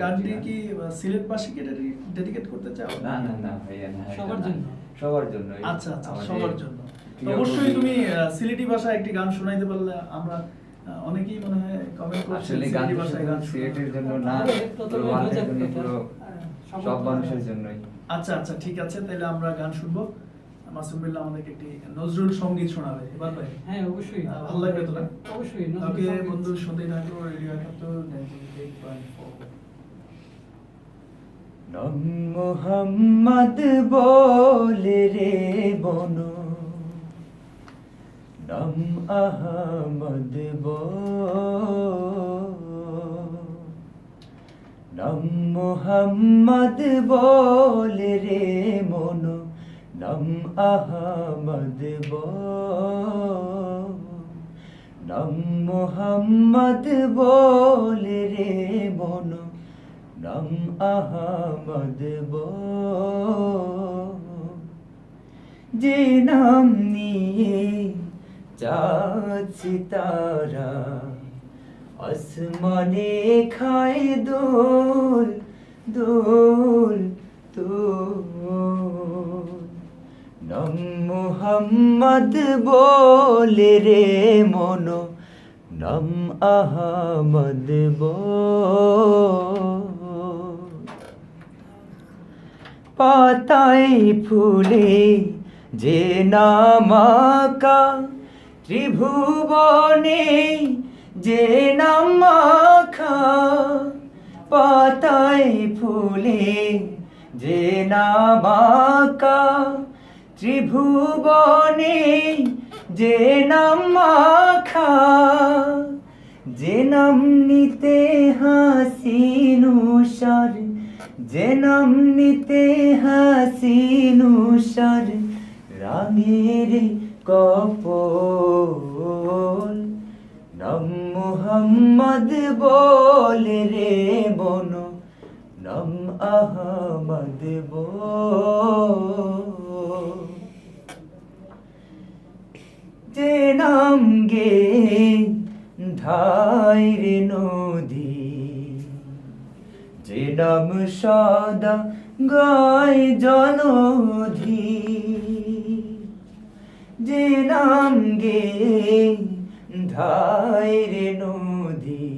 গানটি কি সিলেটবাসীকে ডেডিকেট করতে চাও? না না না ভাইয়া না সবার জন্য। সবার জন্য আচ্ছা আচ্ছা সবার জন্য। অবশ্যই তুমি সিলেটি ভাষায় একটি গান শোনাইতে পারলে আমরা অনেকেই মনে হয় কমেন্ট করছে সিলেটি ভাষায় গান সিলেটের জন্য। না আমাদের পুরো ওয়ার্ল্ডের জন্য পুরো সব মানুষের জন্যই। আচ্ছা আচ্ছা ঠিক আছে তাহলে আমরা গান শুনব। মাসুম বিল্লাহ আমাদেরকে একটি নজরুল সংগীত শোনাবে। এবার ভাই হ্যাঁ অবশ্যই। ভালো লাগবে তো অবশ্যই ওকে বন্ধু রেডিও একাত্তর নম মোহাম্মদ বলে রে বনু। নম আহমদ নম মোহাম্মদ বলে রে মনু। নম আহমদ নম মোহাম্মদ বলে রে মনু নম আহমদ যে নাম নিয়ে যাচ্ছে তারা আসমানে খায় দোল দোল দোল নম মোহাম্মদ বলে রে মনো, নম আহমদ পাতায় ফুলে যে নামাকা ত্রিভুবনে যে নামাখা পাতায় ফুলে যে নামাকা ত্রিভুবনে যে নামাখা যে নাম নিতে হাসিনুসার যে নাম নিতে হাসিনুসার রাঙের কপল। নম মোহাম্মদ বলে রে নম আহমদ যে নাম গে ধাইর নদী, যে নাম সদা গায় জলধি যে নাম গে ধাইর নদী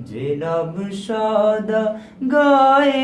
যে নাম সদা গায়ে